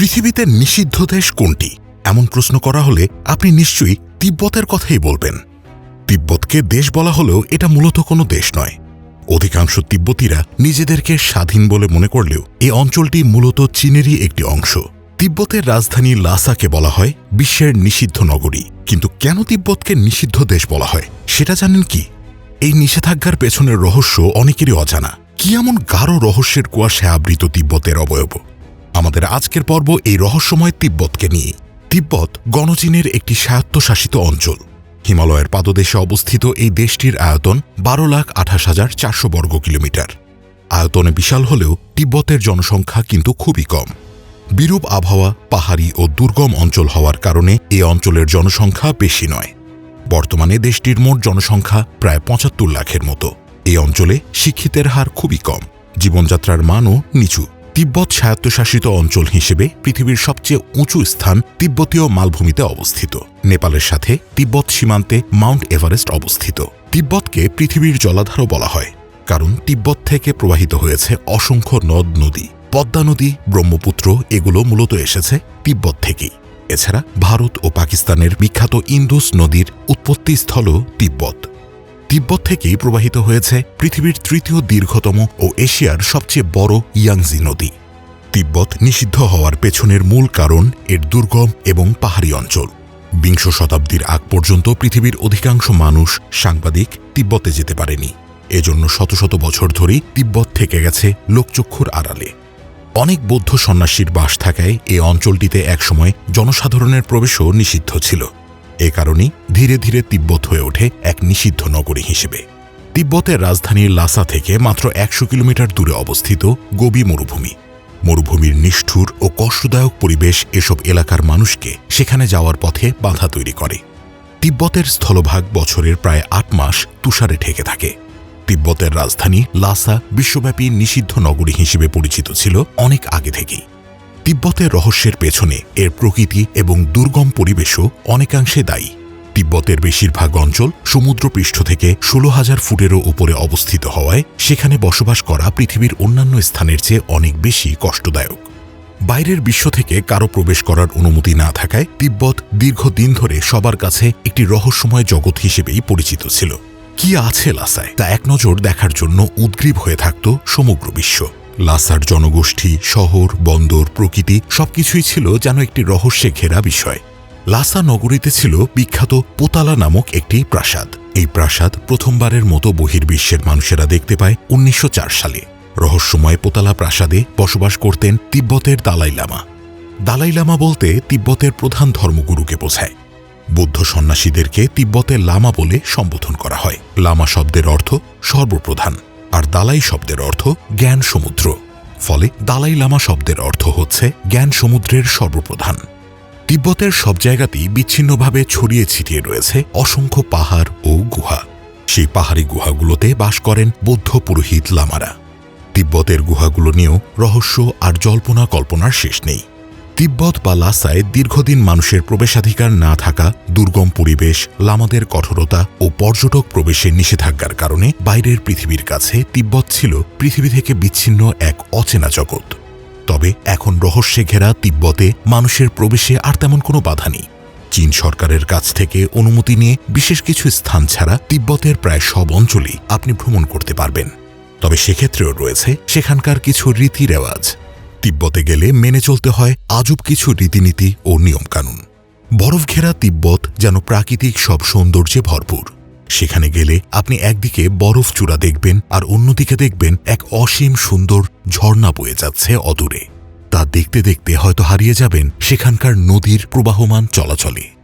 পৃথিবীতে নিষিদ্ধ দেশ কোনটি? এমন প্রশ্ন করা হলে আপনি নিশ্চয়ই তিব্বতের কথাই বলবেন। তিব্বতকে দেশ বলা হলেও এটা মূলত কোনো দেশ নয়। অধিকাংশ তিব্বতীরা নিজেদেরকে স্বাধীন বলে মনে করলেও এই অঞ্চলটি মূলত চীনেরই একটি অংশ। তিব্বতের রাজধানী লাসাকে বলা হয় বিশ্বের নিষিদ্ধ নগরী। কিন্তু কেন তিব্বতকে নিষিদ্ধ দেশ বলা হয়, সেটা জানেন কি? এই নিষেধাজ্ঞার পেছনের রহস্য অনেকেরই অজানা। কি এমন গাঢ় রহস্যের কুয়াশে আবৃত তিব্বতের অবয়ব? আমাদের আজকের পর্ব এই রহস্যময় তিব্বতকে নিয়ে। তিব্বত গণচীনের একটি স্বায়ত্তশাসিত অঞ্চল। হিমালয়ের পাদদেশে অবস্থিত এই দেশটির আয়তন বারো লাখ আঠাশ হাজার চারশো বর্গ কিলোমিটার। আয়তনে বিশাল হলেও তিব্বতের জনসংখ্যা কিন্তু খুবই কম। বিরূপ আবহাওয়া, পাহাড়ি ও দুর্গম অঞ্চল হওয়ার কারণে এ অঞ্চলের জনসংখ্যা বেশি নয়। বর্তমানে দেশটির মোট জনসংখ্যা প্রায় পঁচাত্তর লাখের মতো। এই অঞ্চলে শিক্ষিতের হার খুবই কম। জীবনযাত্রার মানও নিচু। তিব্বত স্বায়ত্তশাসিত অঞ্চল হিসেবে পৃথিবীর সবচেয়ে উঁচু স্থান তিব্বতীয় মালভূমিতে অবস্থিত। নেপালের সাথে তিব্বত সীমান্তে মাউন্ট এভারেস্ট অবস্থিত। তিব্বতকে পৃথিবীর জলাধারও বলা হয়, কারণ তিব্বত থেকে প্রবাহিত হয়েছে অসংখ্য নদ, নদী। পদ্মা নদী, ব্রহ্মপুত্র, এগুলো মূলত এসেছে তিব্বত থেকেই। এছাড়া ভারত ও পাকিস্তানের বিখ্যাত ইন্দুস নদীর উৎপত্তিস্থলও তিব্বত। তিব্বত থেকেই প্রবাহিত হয়েছে পৃথিবীর তৃতীয় দীর্ঘতম ও এশিয়ার সবচেয়ে বড় ইয়াংজি নদী। তিব্বত নিষিদ্ধ হওয়ার পেছনের মূল কারণ এর দুর্গম এবং পাহাড়ি অঞ্চল। বিংশ শতাব্দীর আগ পর্যন্ত পৃথিবীর অধিকাংশ মানুষ সাংবাদিক তিব্বতে যেতে পারেনি। এজন্য শত শত বছর ধরেই তিব্বত থেকে গেছে লোকচক্ষুর আড়ালে। অনেক বৌদ্ধ সন্ন্যাসীর বাস থাকায় এ অঞ্চলটিতে একসময় জনসাধারণের প্রবেশও নিষিদ্ধ ছিল। এ কারণেই ধীরে ধীরে তিব্বত হয়ে ওঠে এক নিষিদ্ধ নগরী হিসেবে। তিব্বতের রাজধানী লাসা থেকে মাত্র একশো কিলোমিটার দূরে অবস্থিত গোবি মরুভূমি। মরুভূমির নিষ্ঠুর ও কষ্টদায়ক পরিবেশ এসব এলাকার মানুষকে সেখানে যাওয়ার পথে বাধা তৈরি করে। তিব্বতের স্থলভাগ বছরের প্রায় আট মাস তুষারে ঠেকে থাকে। তিব্বতের রাজধানী লাসা বিশ্বব্যাপী নিষিদ্ধ নগরী হিসেবে পরিচিত ছিল অনেক আগে থেকেই। তিব্বতের রহস্যের পেছনে এর প্রকৃতি এবং দুর্গম পরিবেশও অনেকাংশে দায়ী। তিব্বতের বেশিরভাগ অঞ্চল সমুদ্রপৃষ্ঠ থেকে ষোলো হাজার ফুটেরও উপরে অবস্থিত হওয়ায় সেখানে বসবাস করা পৃথিবীর অন্যান্য স্থানের চেয়ে অনেক বেশি কষ্টদায়ক। বাইরের বিশ্ব থেকে কারও প্রবেশ করার অনুমতি না থাকায় তিব্বত দীর্ঘদিন ধরে সবার কাছে একটি রহস্যময় জগৎ হিসেবেই পরিচিত ছিল। কি আছে লাসায় তা এক নজর দেখার জন্য উদ্গ্রীব হয়ে থাকত সমগ্র বিশ্ব। লাসার জনগোষ্ঠী, শহর, বন্দর, প্রকৃতি সবকিছুই ছিল যেন একটি রহস্যে ঘেরা বিষয়। লাসা নগরীতে ছিল বিখ্যাত পোতালা নামক একটি প্রাসাদ। এই প্রাসাদ প্রথমবারের মতো বহির্বিশ্বের মানুষেরা দেখতে পায় উনিশশো চার সালে। রহস্যময় পোতালা প্রাসাদে বসবাস করতেন তিব্বতের দালাই লামা। দালাই লামা বলতে তিব্বতের প্রধান ধর্মগুরুকে বোঝায়। বৌদ্ধ সন্ন্যাসীদেরকে তিব্বতের লামা বলে সম্বোধন করা হয়। লামা শব্দের অর্থ সর্বপ্রধান। আর দালাই শব্দের অর্থ জ্ঞান সমুদ্র। ফলে দালাই লামা শব্দের অর্থ হচ্ছে জ্ঞান সমুদ্রের সর্বপ্রধান। তিব্বতের সব জায়গাতেই বিচ্ছিন্নভাবে ছড়িয়ে ছিটিয়ে রয়েছে অসংখ্য পাহাড় ও গুহা। সেই পাহাড়ি গুহাগুলোতে বাস করেন বৌদ্ধ পুরোহিত লামারা। তিব্বতের গুহাগুলো নিয়েও রহস্য আর জল্পনা কল্পনার শেষ নেই। তিব্বত বা লাসায় দীর্ঘদিন মানুষের প্রবেশাধিকার না থাকা, দুর্গম পরিবেশ, লামাদের কঠোরতা ও পর্যটক প্রবেশের নিষেধাজ্ঞার কারণে বাইরের পৃথিবীর কাছে তিব্বত ছিল পৃথিবী থেকে বিচ্ছিন্ন এক অচেনা জগৎ। তবে এখন রহস্যে ঘেরা তিব্বতে মানুষের প্রবেশে আর তেমন কোনো বাধা নেই। চীন সরকারের কাছ থেকে অনুমতি নিয়ে বিশেষ কিছু স্থান ছাড়া তিব্বতের প্রায় সব অঞ্চলেই আপনি ভ্রমণ করতে পারবেন। তবে সেক্ষেত্রেও রয়েছে সেখানকার কিছু রীতি রেওয়াজ তিব্বতে গেলে মেনে চলতে হয় আজব কিছু রীতিনীতি ও নিয়মকানুন। বরফ ঘেরা তিব্বত যেন প্রাকৃতিক সব সৌন্দর্যে ভরপুর। সেখানে গেলে আপনি একদিকে বরফ চূড়া দেখবেন আর অন্যদিকে দেখবেন এক অসীম সুন্দর ঝর্ণা বয়ে যাচ্ছে অদূরে। তা দেখতে দেখতে হয়তো হারিয়ে যাবেন সেখানকার নদীর প্রবাহমান চলাচলে।